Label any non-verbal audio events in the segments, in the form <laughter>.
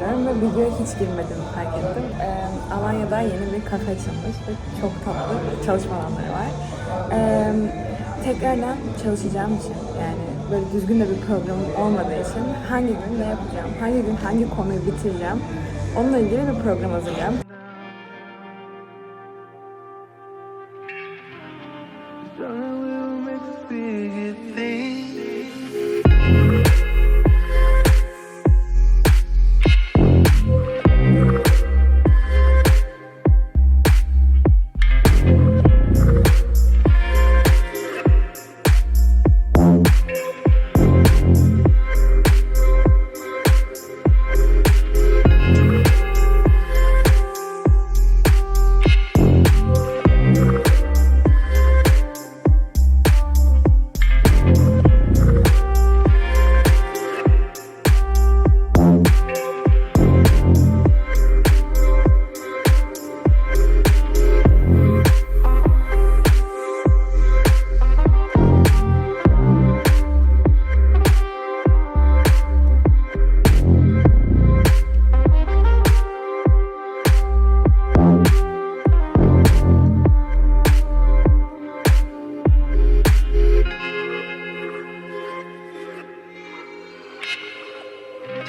hazırlıyorum ve videoya hiç girmediğimi fark ettim. Ee, Alanya'da yeni bir kafe açılmış ve çok tatlı çalışma alanları var. Ee, tekrardan çalışacağım için yani böyle düzgün de bir programım olmadığı için hangi gün ne yapacağım, hangi gün hangi konuyu bitireceğim onunla ilgili bir program hazırlayacağım.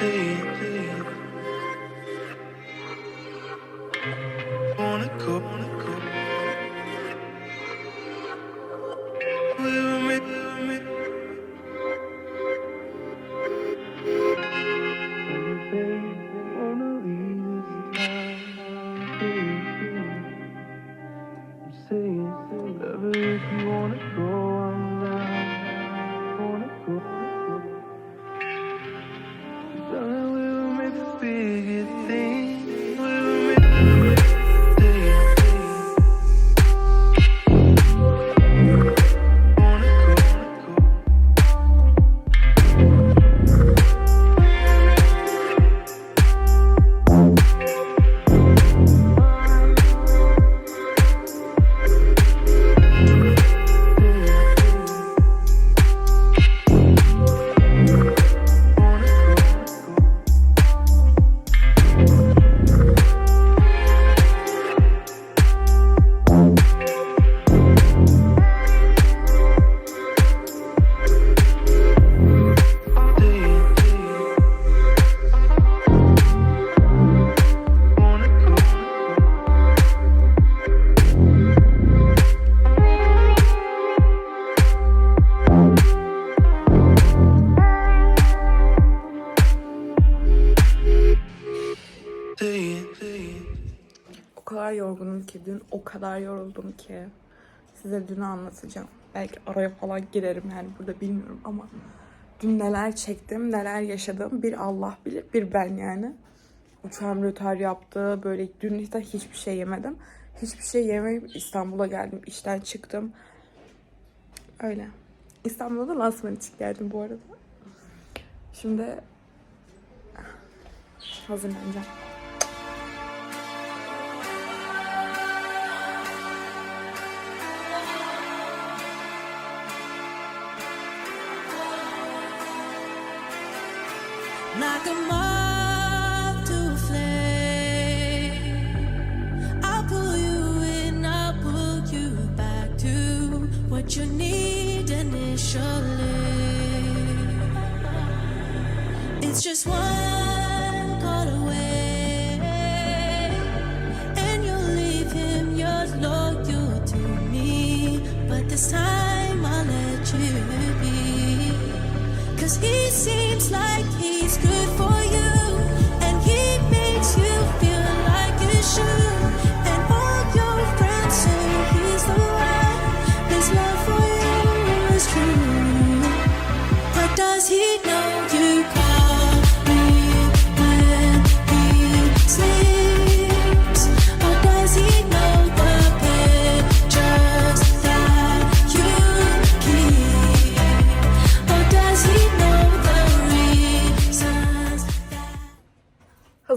be ki dün o kadar yoruldum ki size dünü anlatacağım. Belki araya falan girerim yani burada bilmiyorum ama dün neler çektim, neler yaşadım bir Allah bilir, bir ben yani. Uçağım rötar yaptı. Böyle dün işte hiçbir şey yemedim. Hiçbir şey yemeyip İstanbul'a geldim. İşten çıktım. Öyle. İstanbul'a da lansman için geldim bu arada. Şimdi hazırlanacağım. Like a moth to a flame. I'll pull you in, I'll pull you back to what you need initially. It's just one call away, and you'll leave him yours loyal to me. But this time I'll let you be. Cause he seems like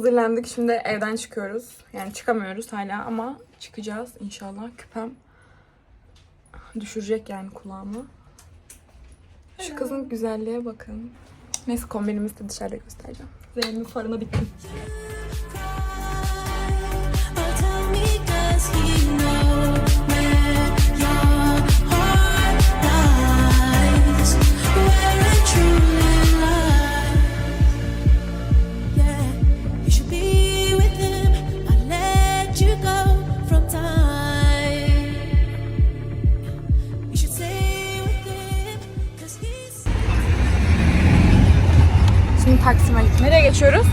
Hazırlandık. Şimdi evden çıkıyoruz. Yani çıkamıyoruz hala ama çıkacağız inşallah. Küpem düşürecek yani kulağımı. Şu kızın güzelliğe bakın. Neyse kombinimizi de dışarıda göstereceğim. Zeynep'in farına diktim. Taksim'e gittik. Nereye geçiyoruz?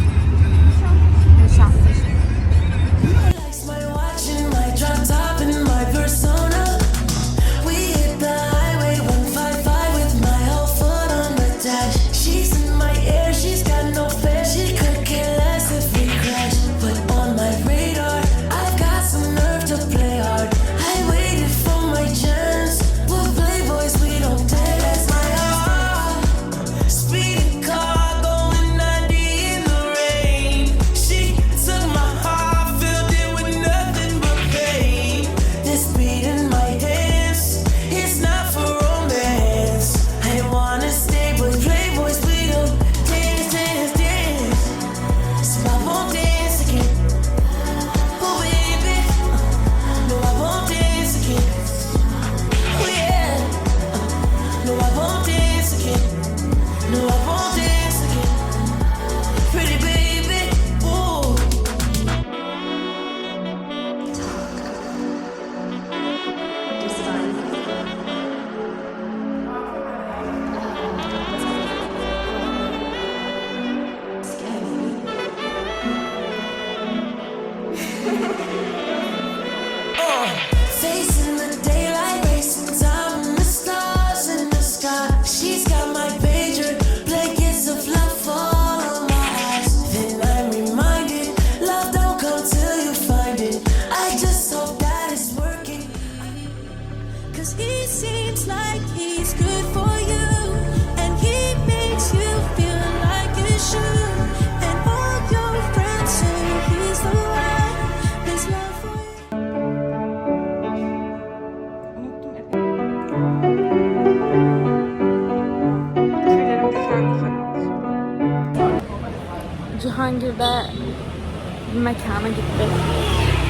Bir mekana gittik.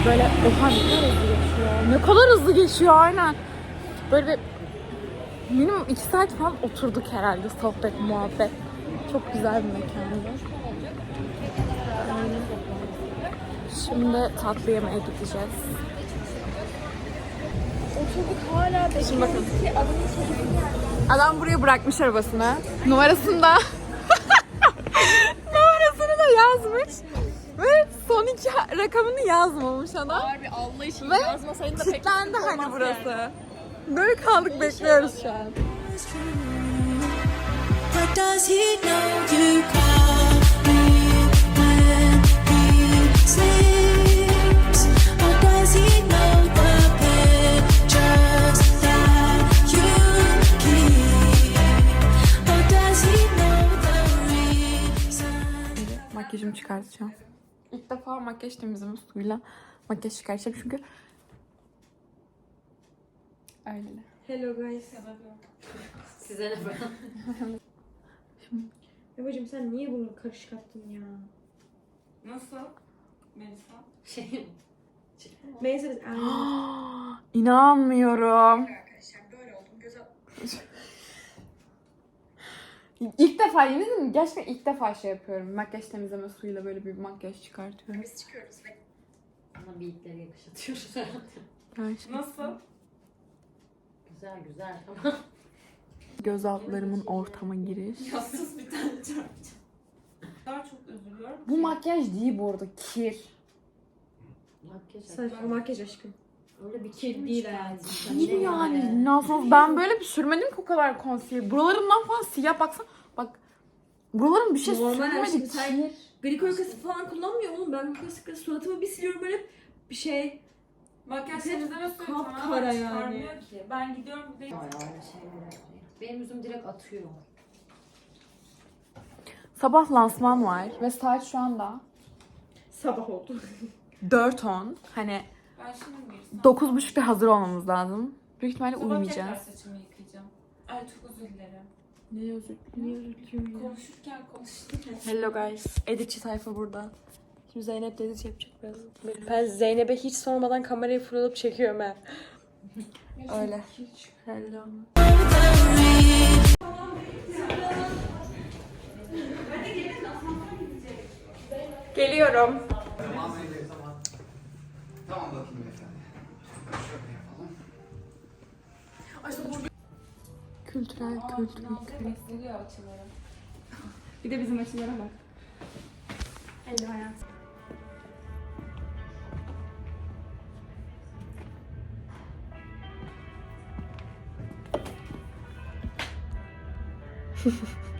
Böyle oha ne kadar hızlı geçiyor. Ne kadar hızlı geçiyor aynen. Böyle bir minimum iki saat falan oturduk herhalde sohbet muhabbet. Çok güzel bir mekandı. Şimdi tatlı yemeğe gideceğiz. Şimdi bakın. Adam buraya bırakmış arabasını. Numarasında <laughs> numarasını da yazmış. Ve son iki rakamını yazmamış adam. Harbi Allah için Ve yazmasaydın da pek kilitlendi sıkıntı hani olmaz burası. yani. Böyle kaldık bekliyoruz şu an. But does he know you call me when he sleeps? Or does he know the pictures that you keep? Or does he know the reason? Makyajımı çıkartacağım. İlk defa makyaj temizleme suyuyla makyaj çıkartacağım çünkü öyle. Hello guys. Size ne falan. <laughs> Babacım sen niye bunu karışık attın ya? Nasıl? Melisa. Şey Neyse biz <gasps> İnanmıyorum. <laughs> İlk defa yemin ederim gerçekten ilk defa şey yapıyorum. Makyaj temizleme suyuyla böyle bir makyaj çıkartıyorum. biz çıkıyoruz ve bana beatleri yakışatıyoruz herhalde. Gerçekten. Nasıl? Güzel güzel ama <laughs> Göz altlarımın ortama giriş. yassız bir tane çarpacağım. Daha çok üzülüyorum. Bu makyaj değil bu arada kir. Makyaj saçma makyaj aşkım. Öyle bir Kir kir değil yani. Değil yani. İnanılmaz. Ben böyle bir sürmedim ki o kadar concealer. Buralarımdan falan siyah baksana. Bak buralarım bir şey Normal sürmedi aşkım, sen- kir. Glikol kasık falan kullanmıyor oğlum. Ben glikol kasıkla suratımı bir siliyorum böyle bir şey. Makyaj Hep temizleme suyu kapkara yani. çıkarmıyor ki. Ben gidiyorum bir de Benim yüzüm direkt atıyor. Sabah lansman var ve saat şu anda Sabah oldu. 4.10. Hani ben şimdi mi girsem? 9.30'da hazır olmamız lazım. Büyük ihtimalle Sabah uyumayacağız. tekrar saçımı yıkayacağım. Ay çok özür dilerim. Ne özür Niye özür? Konuşurken konuştuk. Hello guys. Editçi tayfa burada. Şimdi Zeynep de edit yapacak biraz. Ben Zeynep'e hiç sormadan kamerayı fırlatıp çekiyorum ha. Öyle. Hello. Geliyorum. Tamam bakayım Kültürel kültür. Estiriyor açıları. <laughs> Bir de bizim açılara bak. Hadi hayatım. <laughs>